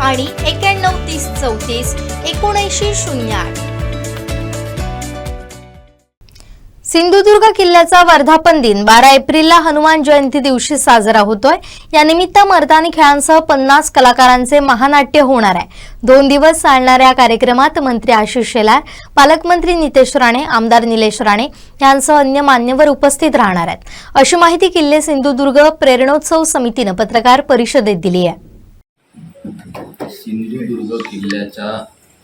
आणि एक्याण्णव तीस चौतीस एकोणऐंशी शून्य आठ. सिंधुदुर्ग किल्ल्याचा वर्धापन दिन बारा एप्रिलला हनुमान जयंती दिवशी साजरा होतोय. यानिमित्त मर्दानी खेळांसह पन्नास कलाकारांचे महानाट्य होणार आहे. दोन दिवस चालणाऱ्या या कार्यक्रमात मंत्री आशिष शेलार पालकमंत्री नितेश राणे आमदार निलेश राणे यांसह अन्य मान्यवर उपस्थित राहणार आहेत. अशी माहिती किल्ले सिंधुदुर्ग प्रेरणोत्सव समितीनं पत्रकार परिषदेत दिली आहे. सिंधुदुर्ग किल्ल्याचा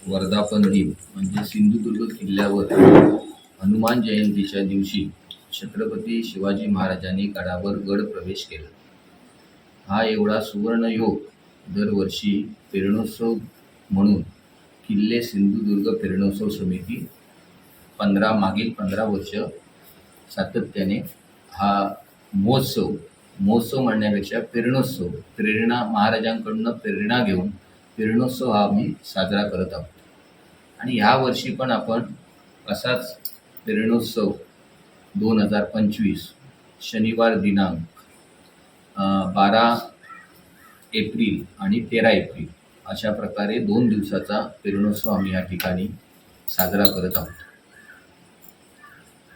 वर्धापन दिन म्हणजे सिंधुदुर्ग किल्ल्यावर हनुमान जयंतीच्या दिवशी छत्रपती शिवाजी महाराजांनी गडावर गड प्रवेश केला. हा एवढा सुवर्णयोग दरवर्षी पेरणोत्सव म्हणून किल्ले सिंधुदुर्ग पेरणोत्सव समिती पंधरा मागील पंधरा वर्ष सातत्याने हा महोत्सव महोत्सव म्हणण्यापेक्षा प्रेरणोत्सव प्रेरणा महाराजांकडून प्रेरणा घेऊन किरणोत्सव हा आम्ही साजरा करत आहोत. आणि ह्या वर्षी पण आपण असाच किरणोत्सव दोन हजार पंचवीस शनिवार दिनांक बारा एप्रिल आणि तेरा एप्रिल अशा प्रकारे दोन दिवसाचा किरणोत्सव आम्ही या ठिकाणी साजरा करत आहोत.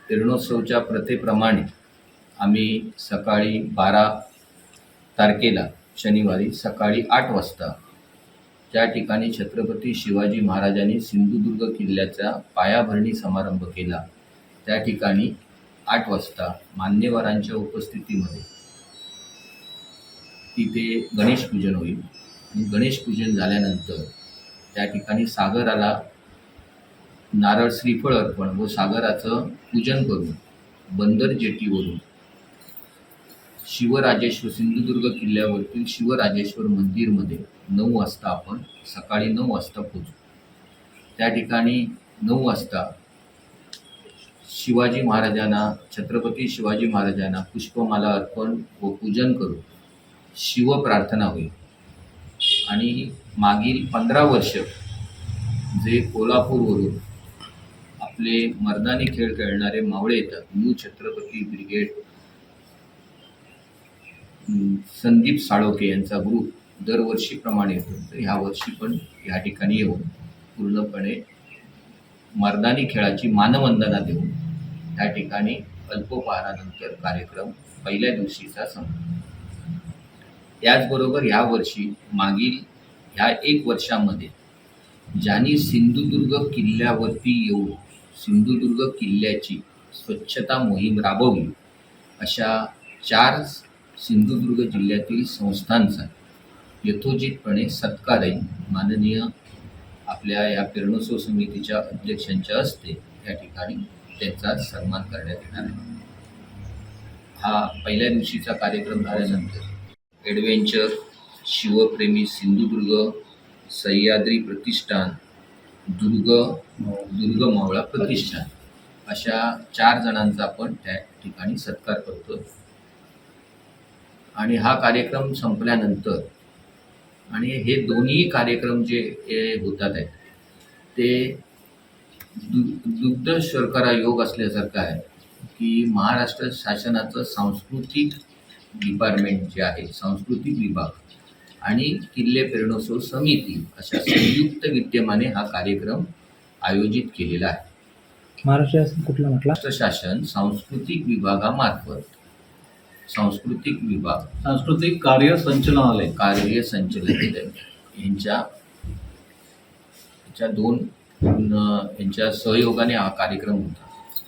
किरणोत्सवच्या प्रथेप्रमाणे आम्ही सकाळी बारा तारखेला शनिवारी सकाळी आठ वाजता ज्या ठिकाणी छत्रपती शिवाजी महाराजांनी सिंधुदुर्ग किल्ल्याचा पायाभरणी समारंभ केला. त्या ठिकाणी आठ वाजता मान्यवरांच्या उपस्थितीमध्ये तिथे गणेश पूजन होईल. आणि गणेश पूजन झाल्यानंतर त्या ठिकाणी सागराला नारळ श्रीफळ अर्पण व सागराचं पूजन करून बंदर जेटीवरून शिवराजेश्वर सिंधुदुर्ग किल्ल्यावरतील शिवराजेश्वर मंदिरमध्ये नऊ वाजता आपण सकाळी नऊ वाजता पोचू त्या ठिकाणी नऊ वाजता शिवाजी महाराजांना छत्रपती शिवाजी महाराजांना पुष्पमाला अर्पण व पूजन करून शिवप्रार्थना होईल. आणि मागील पंधरा वर्ष जे कोल्हापूरवरून आपले मर्दानी खेळ खेळणारे मावळे येतात न्यू छत्रपती ब्रिगेड संदीप साळोके यांचा ग्रुप दरवर्षीप्रमाणे येतो. तर ह्या वर्षी पण ह्या ठिकाणी येऊन पूर्णपणे मर्दानी खेळाची मानवंदना देऊन त्या ठिकाणी अल्पोपहारानंतर कार्यक्रम पहिल्या दिवशीचा संपतो. त्याचबरोबर ह्या वर्षी मागील ह्या एक वर्षामध्ये ज्यांनी सिंधुदुर्ग किल्ल्यावरती येऊन सिंधुदुर्ग किल्ल्याची स्वच्छता मोहीम राबवली अशा चार सिंधुदुर्ग जिल्ह्यातील संस्थांचा यथोचितपणे सत्कारही माननीय आपल्या या किरणोत्सव समितीच्या अध्यक्षांच्या हस्ते या ठिकाणी त्यांचा सन्मान करण्यात येणार आहे. हा पहिल्या दिवशीचा कार्यक्रम झाल्यानंतर ॲडव्हेंचर शिवप्रेमी सिंधुदुर्ग सह्याद्री प्रतिष्ठान दुर्ग दुर्ग मावळा प्रतिष्ठान अशा चार जणांचा आपण त्या ठिकाणी सत्कार करतो आणि हा कार्यक्रम संपल्यानंतर आणि हे दोन्ही कार्यक्रम जे होतात आहेत ते दु दुग्ध शर्करा योग असल्यासारखं आहे की महाराष्ट्र शासनाचं सांस्कृतिक डिपार्टमेंट जे आहे सांस्कृतिक विभाग आणि किल्ले पेरणोत्सव समिती अशा संयुक्त विद्यमाने हा कार्यक्रम आयोजित केलेला आहे. महाराष्ट्र शासन कुठला म्हटला? महाराष्ट्र शासन सांस्कृतिक विभागामार्फत सांस्कृतिक विभाग. सांस्कृतिक कार्य संचालनालय. कार्य संचालक यांच्या यांच्या दोन यांच्या सहयोगाने हा कार्यक्रम होता.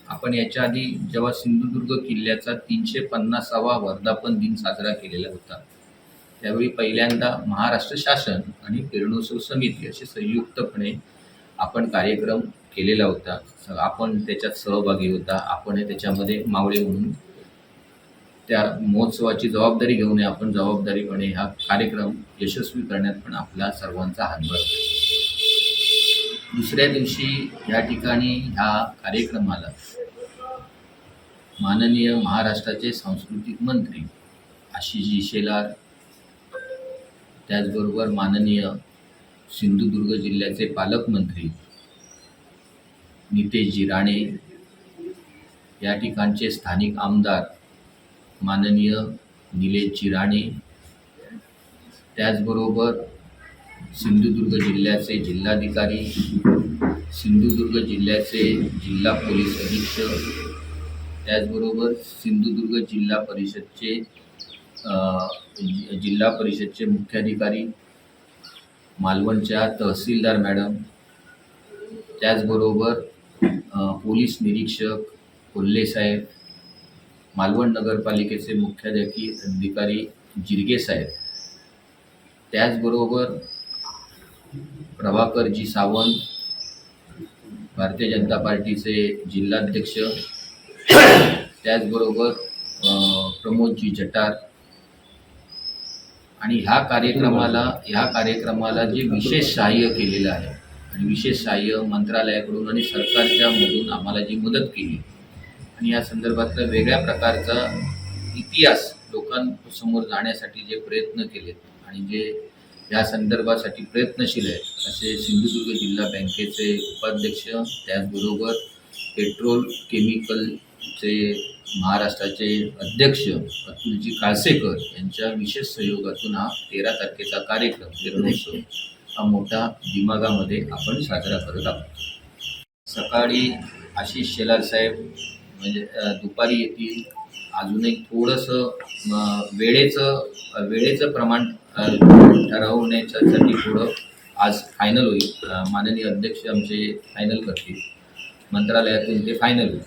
आपण याच्या आधी जेव्हा सिंधुदुर्ग किल्ल्याचा तीनशे पन्नासावा वर्धापन दिन साजरा केलेला होता त्यावेळी पहिल्यांदा महाराष्ट्र शासन आणि किरणोत्सव समिती असे संयुक्तपणे आपण कार्यक्रम केलेला होता. आपण त्याच्यात सहभागी होता. आपण त्याच्यामध्ये मावळे म्हणून त्या महोत्सवाची जबाबदारी घेऊन आपण जबाबदारीपणे हा कार्यक्रम यशस्वी करण्यात पण आपला सर्वांचा हातभार दुसऱ्या दिवशी या ठिकाणी ह्या कार्यक्रमाला माननीय महाराष्ट्राचे सांस्कृतिक मंत्री आशिषजी शेलार त्याचबरोबर माननीय सिंधुदुर्ग जिल्ह्याचे पालकमंत्री नितेशजी राणे या ठिकाणचे स्थानिक आमदार माननीय निलेशजी राणे. त्याचबरोबर सिंधुदुर्ग जिल्ह्याचे जिल्हाधिकारी सिंधुदुर्ग जिल्ह्याचे जिल्हा पोलीस अधीक्षक त्याचबरोबर सिंधुदुर्ग जिल्हा परिषदचे जिल्हा परिषदचे मुख्याधिकारी मालवणच्या तहसीलदार मॅडम त्याचबरोबर पोलीस निरीक्षक कोल्हे साहेब मालवण नगरपालिकेचे मुख्याधिकारी अधिकारी जिरगे साहेब. त्याचबरोबर प्रभाकरजी सावंत भारतीय जनता पार्टीचे जिल्हाध्यक्ष. त्याचबरोबर प्रमोदजी जटार. आणि ह्या कार्यक्रमाला ह्या कार्यक्रमाला जे विशेष सहाय्य केलेलं आहे आणि विशेष सहाय्य मंत्रालयाकडून आणि सरकारच्या मधून आम्हाला जी मदत केली आणि या संदर्भातला वेगळ्या प्रकारचा इतिहास लोकांसमोर जाण्यासाठी जे प्रयत्न केलेत आणि जे या संदर्भासाठी प्रयत्नशील आहेत असे सिंधुदुर्ग जिल्हा बँकेचे उपाध्यक्ष त्याचबरोबर पेट्रोल केमिकलचे महाराष्ट्राचे अध्यक्ष अतुलजी काळसेकर यांच्या विशेष सहयोगातून हा तेरा तारखेचा कार्यक्रम किरणोत्सव हा मोठा दिमागामध्ये आपण साजरा करत आहोत. सकाळी आशिष शेलार साहेब म्हणजे दुपारी येतील. अजून एक थोडंसं वेळेचं वेळेचं प्रमाण ठरवण्याच्यासाठी थोडं आज फायनल होईल. माननीय अध्यक्ष आमचे फायनल करतील. मंत्रालयातून ते फायनल होईल.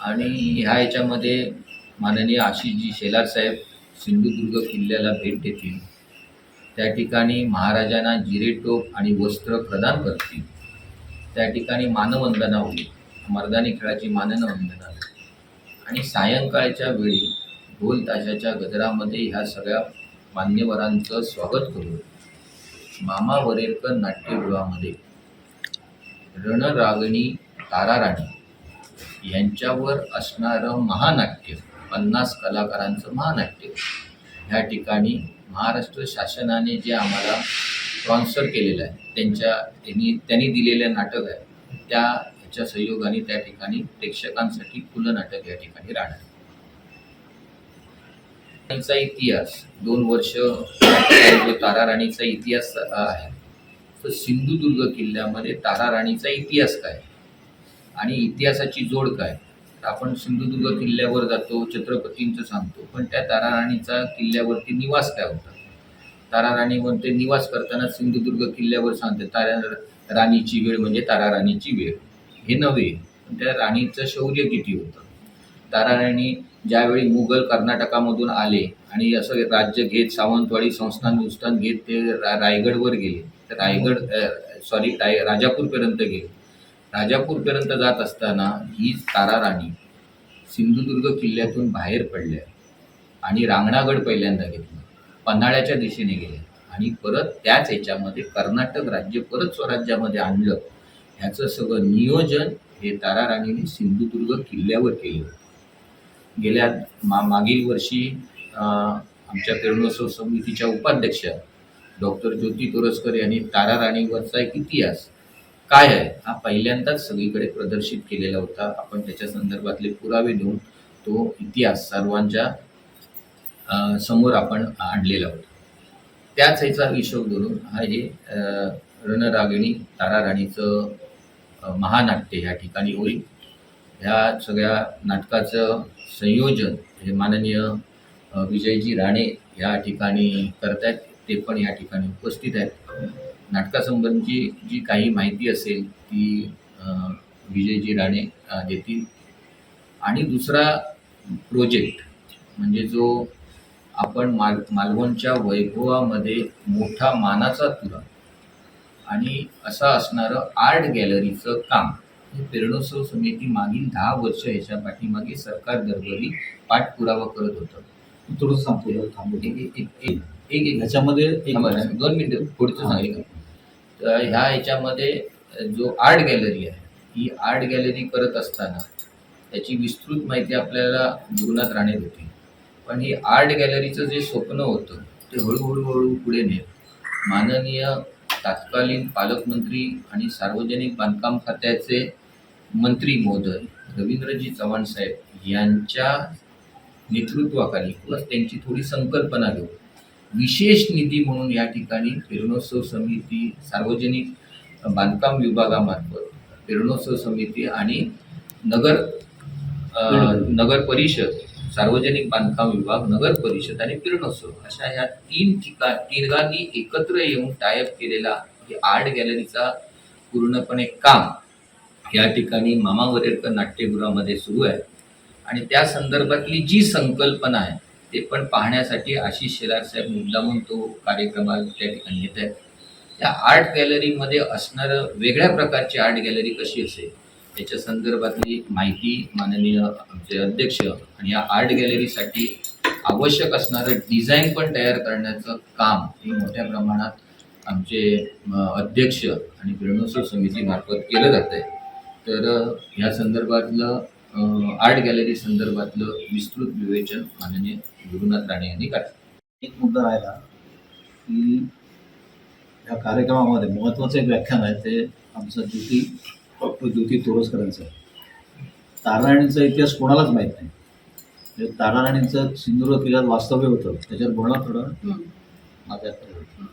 आणि ह्या याच्यामध्ये माननीय आशिषजी शेलार साहेब सिंधुदुर्ग किल्ल्याला भेट देतील. त्या ठिकाणी महाराजांना जिरेटोप आणि वस्त्र प्रदान करतील. त्या ठिकाणी मानवंदना होईल. मर्दानी खेळाची माननं वंदना आणि सायंकाळच्या वेळी ढोल ताशाच्या गजरामध्ये ह्या सगळ्या मान्यवरांचं स्वागत करून मामा वरेरकर नाट्यगृहामध्ये रणरागणी ताराराणी यांच्यावर असणारं महानाट्य पन्नास कलाकारांचं महानाट्य ह्या ठिकाणी महाराष्ट्र शासनाने जे आम्हाला स्पॉन्सर केलेलं आहे त्यांच्या त्यांनी त्यांनी दिलेलं नाटक आहे त्या ह्याच्या सहयोगाने त्या ठिकाणी प्रेक्षकांसाठी खुलं नाटक या ठिकाणी राहणार. आहे. राणीचा इतिहास दोन वर्ष जो तारा राणीचा इतिहास आहे तर सिंधुदुर्ग किल्ल्यामध्ये तारा राणीचा इतिहास काय? आणि इतिहासाची जोड काय? आपण सिंधुदुर्ग किल्ल्यावर जातो छत्रपतींचं सांगतो पण त्या तारा राणीचा किल्ल्यावरती निवास काय होता? तारा राणीवर ते निवास करताना सिंधुदुर्ग किल्ल्यावर सांगते तारा राणीची वेळ म्हणजे तारा राणीची वेळ. हे नव्हे पण त्या राणीचं शौर्य किती होतं? ताराराणी ज्यावेळी मुघल कर्नाटकामधून आले आणि असं राज्य घेत सावंतवाडी संस्थान विस्थान घेत ते रा रायगडवर गेले तर रायगड सॉरी राय राजापूरपर्यंत गेले. राजापूरपर्यंत जात असताना ही ताराराणी सिंधुदुर्ग किल्ल्यातून बाहेर पडल्या आणि रांगणागड पहिल्यांदा घेतलं. पन्हाळ्याच्या दिशेने गेले आणि परत त्याच ह्याच्यामध्ये कर्नाटक राज्य परत स्वराज्यामध्ये आणलं. ह्याचं सगळं नियोजन हे तारा राणीने सिंधुदुर्ग किल्ल्यावर केलं होतं. गेल्या मा मागील वर्षी आमच्या किरणोत्सव समितीच्या उपाध्यक्ष डॉक्टर ज्योती तोरसकर यांनी तारा राणीवरचा एक इतिहास काय आहे हा पहिल्यांदाच सगळीकडे प्रदर्शित केलेला होता आपण त्याच्या संदर्भातले पुरावे देऊन तो इतिहास सर्वांच्या समोर आपण आणलेला होता त्याच ह्याचा हिशोब धरून हा हे रणरागिणी तारा राणीचं महानाट्य ह्या ठिकाणी होईल. ह्या सगळ्या नाटकाचं संयोजन हे माननीय विजयजी राणे या ठिकाणी करत आहेत ते पण या ठिकाणी उपस्थित आहेत. नाटकासंबंधी जी काही माहिती असेल ती विजयजी राणे देतील. आणि दुसरा प्रोजेक्ट म्हणजे जो आपण माल मालवणच्या वैभवामध्ये मोठा मानाचा तुरा आणि असं असणारं आर्ट गॅलरीचं काम. हे पेरणोत्सव समिती मागील दहा वर्ष याच्या पाठीमागे सरकार दरबारी पाठपुरावा करत होतं. थोडंसं सांगतो थांबू. एक एक एक एक एक एक. ह्याच्यामध्ये दोन मिनिटं पुढचं सांगेल तर ह्या ह्याच्यामध्ये जो आर्ट गॅलरी आहे ही आर्ट गॅलरी करत असताना त्याची विस्तृत माहिती आपल्याला गुरुनाथ राणे देते पण ही आर्ट गॅलरीचं जे स्वप्न होतं ते हळूहळू हळू पुढे नेत माननीय तत्कालीन पालकमंत्री आणि सार्वजनिक बांधकाम खात्याचे मंत्री महोदय रवींद्रजी चव्हाण साहेब यांच्या नेतृत्वाखाली किंवा त्यांची थोडी संकल्पना घेऊन विशेष निधी म्हणून या ठिकाणी किरणोत्सव समिती सार्वजनिक बांधकाम विभागामार्फत किरणोत्सव समिती आणि नगर नगर परिषद सार्वजनिक बांधकाम विभाग नगर परिषद आणि किरणोत्सव अशा ह्या तीन ठिकाण तिघांनी एकत्र येऊन टायप केलेला आर्ट गॅलरीचा पूर्णपणे काम या ठिकाणी मामा वरेरकर नाट्यगृहामध्ये सुरू आहे. आणि त्या संदर्भातली जी संकल्पना आहे ते पण पाहण्यासाठी आशिष शेलार साहेब मुद्दामून तो कार्यक्रमाला त्या ठिकाणी येत आहेत. त्या आर्ट गॅलरीमध्ये असणारं वेगळ्या प्रकारची आर्ट गॅलरी कशी असेल? याच्या संदर्भातली माहिती माननीय आमचे अध्यक्ष आणि या आर्ट गॅलरीसाठी आवश्यक असणारं डिझाईन पण तयार करण्याचं काम हे मोठ्या प्रमाणात आमचे अध्यक्ष आणि किरणोत्सव समितीमार्फत केलं जात आहे. तर ह्या या संदर्भातलं आर्ट गॅलरी संदर्भातलं विस्तृत विवेचन माननीय गुरुनाथ राणे यांनी काढलं. एक मुद्दा राहिला की या कार्यक्रमामध्ये महत्त्वाचं एक व्याख्यान आहे ते आमचं ज्योती डॉक्टर ज्योती तोरसकरांचं ताराराणीचा इतिहास कोणालाच माहीत नाही. म्हणजे ताराराणींचं सिंधुदुर्ग किल्ल्यात वास्तव्य होतं. त्याच्यावर बोलणं थोडं. होतं.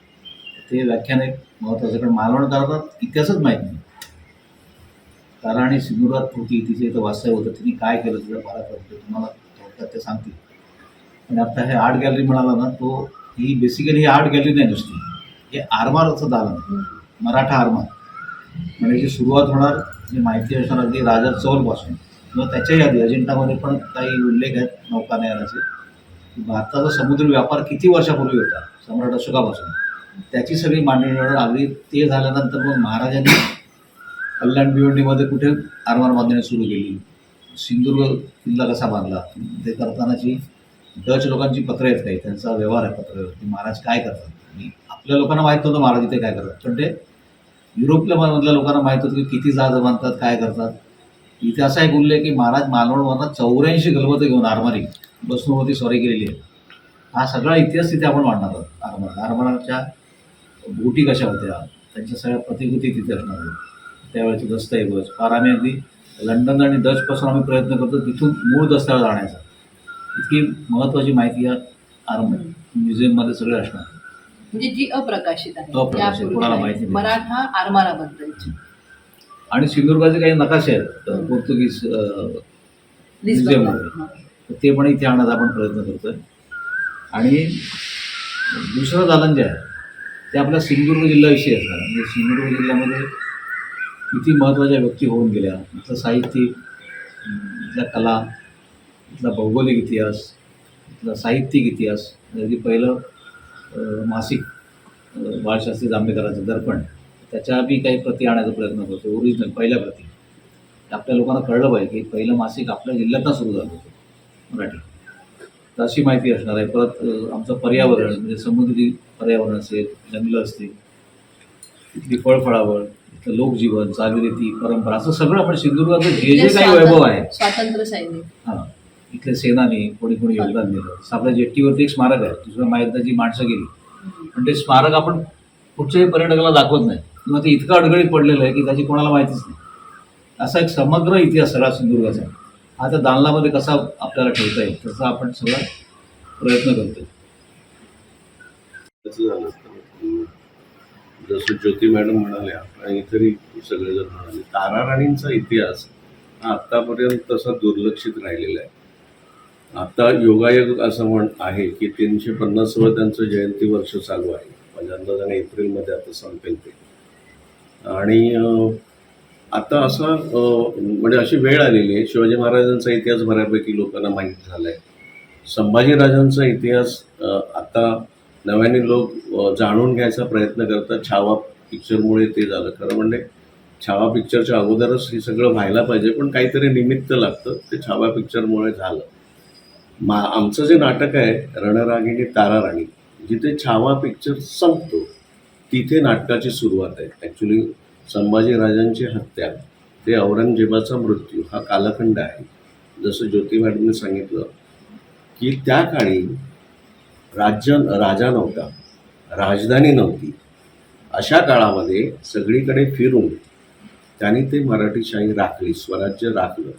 ते व्याख्यान एक महत्त्वाचं कारण मालवणकरांना इतिहासच माहीत नाही. ताराराणी सिंधुदुर्गात होती तिचे इथं वास्तव्य होतं तिने काय केलं तिथं फार करतो तुम्हाला थोडक्यात ते सांगतील. पण आता हे आर्ट गॅलरी म्हणाला ना तो ही बेसिकली ही आर्ट गॅलरी नाही नुसती. हे आरमारचं दालन. मराठा आरमार. म्हणजे जी सुरुवात होणार जी माहिती असणार अगदी राजा चौलपासून. किंवा त्याच्याही आधी अजिंठामध्ये पण काही उल्लेख आहेत नौकानयनाचे की भारताचा समुद्र व्यापार किती वर्षापूर्वी होता? सम्राट अशोकापासून. त्याची सगळी मांडणी होणार. अगदी ते झाल्यानंतर मग महाराजांनी कल्याण भिवंडीमध्ये कुठे आरमार बांधणी सुरू केली? सिंधुदुर्ग किल्ला कसा बांधला? ते करतानाची डच लोकांची पत्र आहेत काही. त्यांचा व्यवहार आहे पत्रावरती महाराज काय करतात? आणि आपल्या लोकांना माहीत नव्हतं महाराज इथे काय करतात. पण ते युरोपल्या मधल्या लोकांना माहीत होतं की किती जहाज बांधतात काय करतात. इथे असा एक उल्लेख की महाराज मालवणवरनं चौऱ्याऐंशी गलबतं घेऊन आरमारी बसणूवरती स्वारी केलेली आहे. हा सगळा इतिहास तिथे आपण मांडणार आहोत आरमार. आरमाराच्या बोटी कशा होत्या त्यांच्या सगळ्या प्रतिकृती तिथे असणार आहेत. त्यावेळेचे दस्तऐवज. फार आम्ही अगदी लंडन आणि डचपासून आम्ही प्रयत्न करतो तिथून मूळ दस्तावेज आणायचा. इतकी महत्त्वाची माहिती या आरम म्युझियममध्ये सगळे असणार म्हणजे जी अप्रकाशित आहे. अप्रकाशित, यापूर्वी कोणाला आहे. माहिती नाही. मराठा आरमाराबद्दलची. आणि सिंधुदुर्गाचे काही नकाशे आहेत पोर्तुगीज म्युझियममध्ये. ते पण इथे आणण्याचा आपण प्रयत्न करतोय. आणि दुसरं दालन जे आहे ते आपल्या सिंधुदुर्ग जिल्ह्याविषयी असणार म्हणजे सिंधुदुर्ग जिल्ह्यामध्ये किती महत्त्वाच्या व्यक्ती होऊन गेल्या. इथलं साहित्य इथल्या कला इथला भौगोलिक इतिहास इथला साहित्यिक इतिहास. अगदी पहिलं अ, मासिक बाळशास्त्री जांभेकरांचं दर्पण त्याच्या बी काही प्रती आणायचा प्रयत्न करतो ओरिजिनल पहिल्या प्रती. आपल्या लोकांना कळलं पाहिजे की पहिलं मासिक आपल्या जिल्ह्यातनं सुरू झालं होतं मराठी. तर अशी माहिती असणार आहे. परत आमचं पर्यावरण म्हणजे समुद्री पर्यावरण असेल जंगलं असतील इथली फळफळावळ इथलं लोकजीवन चालीरीती परंपरा असं सगळं आपण सिंधुदुर्गाचं जे जे काही वैभव आहे. स्वातंत्र्य हां. इथल्या सेनाने कोणी कोणी योगदान दिलं. जसं आपल्या जेट्टीवरती एक स्मारक आहे दुसऱ्या महायुद्धाची माणसं गेली. पण ते स्मारक आपण कुठच्याही पर्यटकाला दाखवत नाही. किंवा ते इतकं अडगळीत पडलेलं आहे की त्याची कोणाला माहितीच नाही. असा एक समग्र इतिहास सगळा सिंधुदुर्गाचा हा त्या दालनामध्ये कसा आपल्याला ठेवता येईल तसा आपण सगळा प्रयत्न करतो जसं ज्योती मॅडम म्हणाल्या आणि इतरही सगळेजण म्हणाले ताराराणींचा इतिहास हा आत्तापर्यंत तसा दुर्लक्षित राहिलेला आहे. आता योगायोग असं म्हण आहे की तीनशे पन्नासावं त्यांचं जयंती वर्ष चालू आहे. माझ्या अंदाजाने एप्रिलमध्ये आता संपेल ते. आणि आता असा म्हणजे अशी वेळ आलेली आहे. शिवाजी महाराजांचा इतिहास बऱ्यापैकी लोकांना माहीत झाला आहे संभाजीराजांचा इतिहास आता नव्याने लोक जाणून घ्यायचा प्रयत्न करतात. छावा पिक्चरमुळे ते झालं. खरं म्हणजे छावा पिक्चरच्या अगोदरच हे सगळं व्हायला पाहिजे. पण काहीतरी निमित्त लागतं. ते छावा पिक्चरमुळे झालं. मा आमचं जे नाटक आहे रणरागिणी ताराराणी जिथे छावा पिक्चर संपतो तिथे नाटकाची सुरुवात आहे. ॲक्च्युली संभाजीराजांची हत्या ते औरंगजेबाचा मृत्यू हा कालखंड आहे. जसं ज्योती सांगितलं की त्या काळी राज्य राजा नव्हता राजधानी नव्हती. अशा काळामध्ये सगळीकडे फिरून त्यांनी ते मराठीशाही राखली स्वराज्य राखलं.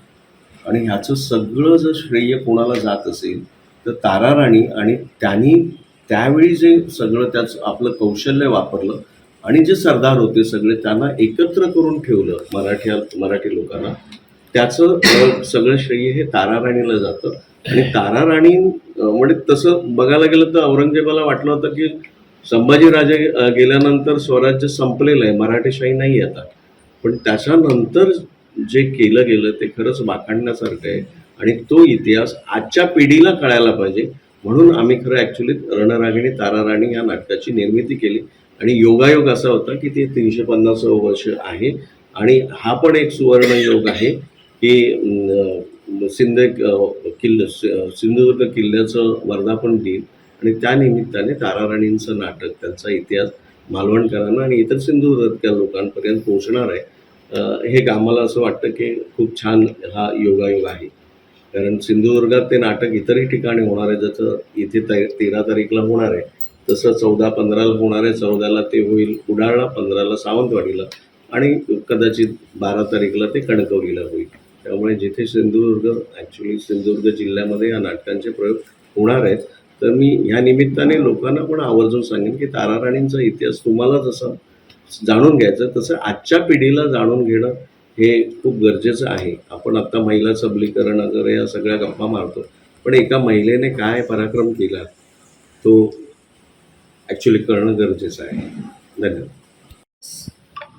आणि ह्याचं सगळं जर श्रेय कोणाला जात असेल तर ताराराणी आणि त्यांनी त्यावेळी जे सगळं त्याचं आपलं कौशल्य वापरलं आणि जे सरदार होते सगळे त्यांना एकत्र करून ठेवलं मराठी मराठी लोकांना त्याचं सगळं श्रेय हे ताराराणीला जातं. आणि ताराराणी म्हणजे तसं बघायला गेलं तर औरंगजेबाला वाटलं होतं की संभाजीराजे गेल्यानंतर स्वराज्य संपलेलं आहे मराठेशाही नाही आता. पण त्याच्यानंतर जे केलं गेलं ते खरंच वाखाणण्यासारखं आहे. आणि तो इतिहास आजच्या पिढीला कळायला पाहिजे. म्हणून आम्ही खरं ॲक्च्युली रणरागिणी ताराराणी या नाटकाची निर्मिती केली. आणि योगायोग असा होता की ते तीनशे पन्नासावं वर्ष आहे. आणि हा पण एक सुवर्ण योग आहे की अं, सिंध किल्ल सिंधुदुर्ग किल्ल्याचं वर्धापन दिन आणि त्या निमित्ताने ताराराणींचं नाटक त्यांचा इतिहास मालवणकरांना आणि इतर सिंधुदुर्गातल्या लोकांपर्यंत पोहोचणार आहे. हे आम्हाला असं वाटतं की खूप छान हा योगायोग आहे. कारण सिंधुदुर्गात ते नाटक इतरही ठिकाणी होणार आहे जसं इथे ते तेरा तारीखला होणार आहे तसं चौदा पंधराला होणार आहे चौदाला ते होईल कुडाळला पंधराला सावंतवाडीला आणि कदाचित बारा तारीखला ते कणकवलीला होईल. त्यामुळे जिथे सिंधुदुर्ग ॲक्च्युली सिंधुदुर्ग जिल्ह्यामध्ये या नाटकांचे प्रयोग होणार आहेत तर मी ह्या निमित्ताने लोकांना पण आवर्जून सांगेन की ताराराणींचा इतिहास तुम्हाला जसं जाणून घ्यायचं. तसं आजच्या पिढीला जाणून घेणं हे खूप गरजेचं आहे. आपण आत्ता महिला सबलीकरण वगैरे या सगळ्या गप्पा मारतो. पण एका महिलेने काय पराक्रम केला तो ॲक्च्युली करणं गरजेचं आहे. धन्यवाद.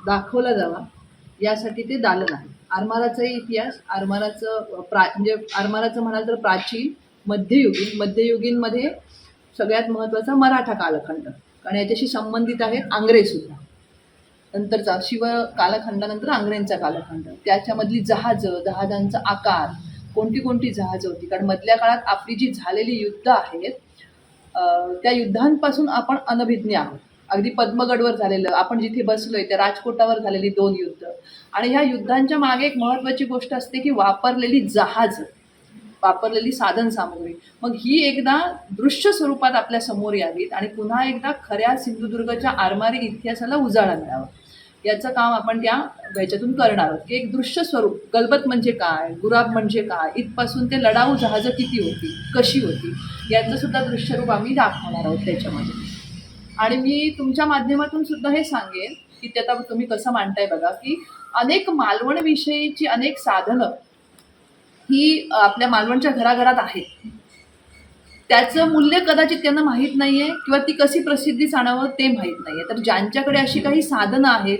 दाखवला जावा. यासाठी ते दालन आहे. आरमाराचाही इतिहास आरमाराचं प्रा म्हणजे आरमाराचं म्हणाल तर प्राचीन मध्ययुगीन मध्ययुगीनमध्ये सगळ्यात महत्त्वाचा मराठा कालखंड. कारण याच्याशी संबंधित आहेत आंग्रेसुद्धा नंतरचा शिव कालखंडानंतर आंग्र्यांचा कालखंड. त्याच्यामधली जहाजं जहाजांचा आकार कोणती कोणती जहाजं होती? कारण मधल्या काळात आपली जी झालेली युद्ध आहेत त्या युद्धांपासून आपण अनभिज्ञ आहोत. अगदी पद्मगडवर झालेलं आपण जिथे बसलोय त्या राजकोटावर झालेली दोन युद्ध. आणि ह्या युद्धांच्या मागे एक महत्त्वाची गोष्ट असते की वापरलेली जहाज वापरलेली साधन सामग्री मग ही एकदा दृश्य स्वरूपात आपल्यासमोर यावीत आणि पुन्हा एकदा खऱ्या सिंधुदुर्गच्या आरमारी इतिहासाला उजाळा मिळावा. याचं काम आपण त्या ह्याच्यातून करणार आहोत. की एक दृश्य स्वरूप गलबत म्हणजे काय गुराब म्हणजे काय इथपासून ते लढाऊ जहाजं किती होती कशी होती याचं सुद्धा दृश्यरूप आम्ही दाखवणार आहोत त्याच्यामध्ये. आणि मी तुमच्या माध्यमातून सुद्धा हे सांगेन की ते आता तुम्ही कसं मांडताय बघा की अनेक मालवणविषयीची अनेक साधनं ही आपल्या मालवणच्या घराघरात आहेत. त्याचं मूल्य कदाचित त्यांना माहीत नाही आहे किंवा ती कशी प्रसिद्धीस आणावं ते माहीत नाही आहे तर ज्यांच्याकडे अशी काही साधनं आहेत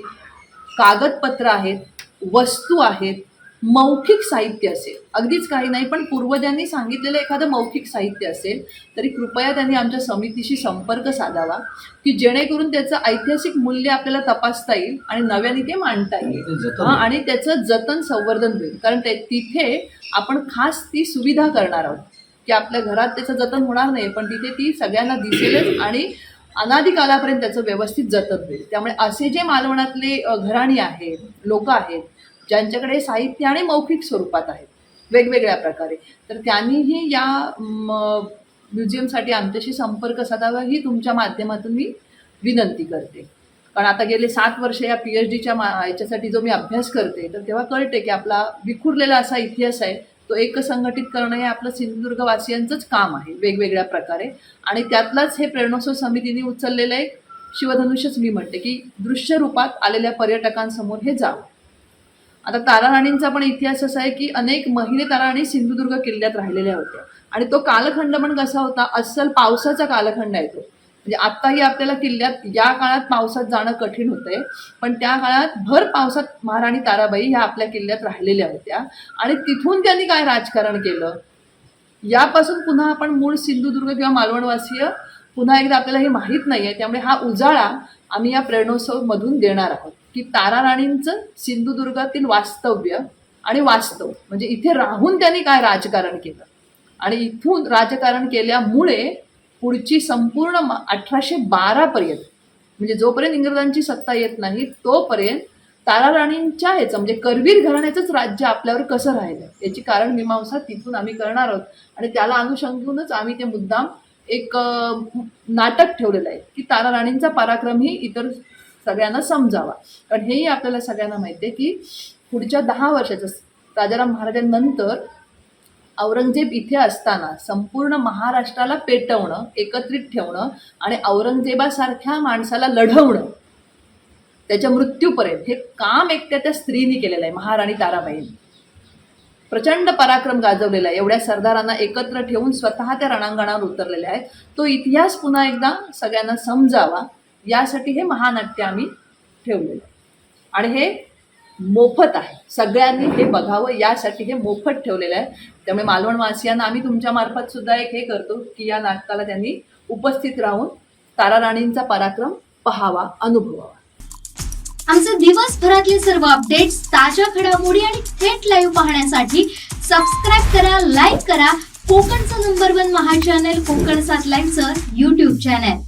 कागदपत्र आहेत वस्तू आहेत मौखिक साहित्य असेल. अगदीच काही नाही पण पूर्वजांनी सांगितलेलं एखादं मौखिक साहित्य असेल तरी कृपया त्यांनी आमच्या समितीशी संपर्क साधावा की जेणेकरून त्याचं ऐतिहासिक मूल्य आपल्याला तपासता येईल आणि नव्याने ते मांडता येईल. आणि त्याचं जतन संवर्धन होईल. कारण ते तिथे आपण खास ती सुविधा करणार आहोत. की आपल्या घरात त्याचं जतन होणार नाही पण तिथे ती सगळ्यांना दिसेलच आणि अनादिकालापर्यंत त्याचं व्यवस्थित जतन होईल. त्यामुळे असे जे मालवणातले घराणी आहेत लोक आहेत ज्यांच्याकडे साहित्य आणि मौखिक स्वरूपात आहेत वेगवेगळ्या प्रकारे तर त्यांनीही या म, म्युझियमसाठी आमच्याशी संपर्क साधावा ही तुमच्या माध्यमातून मी विनंती करते. कारण आता गेले सात वर्ष या पी एच डीच्या मा याच्यासाठी जो मी अभ्यास करते तर तेव्हा कळते की आपला विखुरलेला असा इतिहास आहे तो एकसंघटित करणं हे आपलं सिंधुदुर्गवासियांचंच काम आहे वेगवेगळ्या प्रकारे. आणि त्यातलाच हे प्रेरणोत्सव समितीने उचललेलं एक शिवधनुष्यच मी म्हणते की दृश्य रूपात आलेल्या पर्यटकांसमोर हे जावं. आता ताराराणींचा पण इतिहास असा आहे की अनेक महिने ताराणी सिंधुदुर्ग किल्ल्यात राहिलेल्या होत्या. आणि तो कालखंड पण कसा होता? अस्सल पावसाचा कालखंड आहे तो. म्हणजे आत्ताही आपल्याला किल्ल्यात या काळात पावसात जाणं कठीण होतंय पण त्या काळात भर पावसात महाराणी ताराबाई ह्या आपल्या किल्ल्यात राहिलेल्या होत्या. आणि तिथून त्यांनी काय राजकारण केलं? यापासून पुन्हा आपण मूळ सिंधुदुर्ग किंवा मालवणवासीय पुन्हा एकदा आपल्याला हे माहीत नाही आहे त्यामुळे हा उजाळा आम्ही या प्रेरणोत्सवमधून देणार आहोत. की तारा राणींचं सिंधुदुर्गातील वास्तव्य आणि वास्तव म्हणजे इथे राहून त्यांनी काय राजकारण केलं? आणि इथून राजकारण केल्यामुळे पुढची संपूर्ण अठराशे बारापर्यंत म्हणजे जोपर्यंत इंग्रजांची सत्ता येत नाही तोपर्यंत तारा राणींच्या ह्याचं म्हणजे करवीर घराण्याचंच राज्य आपल्यावर कसं राहिलं याची कारण मीमांसा तिथून आम्ही करणार आहोत. आणि त्याला अनुषंगूनच आम्ही ते मुद्दाम एक नाटक ठेवलेलं आहे की तारा राणींचा पराक्रमही इतर सगळ्यांना समजावा. कारण हेही आपल्याला सगळ्यांना माहिती आहे की पुढच्या दहा वर्षाचं राजाराम महाराजांनंतर औरंगजेब इथे असताना संपूर्ण महाराष्ट्राला पेटवणं एकत्रित ठेवणं आणि औरंगजेबासारख्या माणसाला लढवणं त्याच्या मृत्यूपर्यंत हे काम एकट्या त्या स्त्रीने केलेलं आहे महाराणी ताराबाईंनी. प्रचंड पराक्रम गाजवलेला आहे. एवढ्या सरदारांना एकत्र ठेवून स्वतः त्या रणांगणावर उतरलेल्या आहेत. तो इतिहास पुन्हा एकदा सगळ्यांना समजावा. यासाठी हे महानाट्य आम्ही ठेवलेलं आहे. आणि हे मोफत आहे. सगळ्यांनी हे बघावं यासाठी हे मोफत ठेवलेलं आहे. त्यामुळे मालवणवासियांना आम्ही तुमच्या मार्फत सुद्धा एक हे करतो की या नाटकाला त्यांनी उपस्थित राहून तारा राणींचा पराक्रम पहावा अनुभवावा. आमचे दिवसभरातले सर्व अपडेट्स ताज्या घडामोडी आणि थेट लाईव्ह पाहण्यासाठी सबस्क्राईब करा लाईक करा. कोकणचं नंबर वन महा चॅनल कोकण सात लाईनचं युट्यूब चॅनल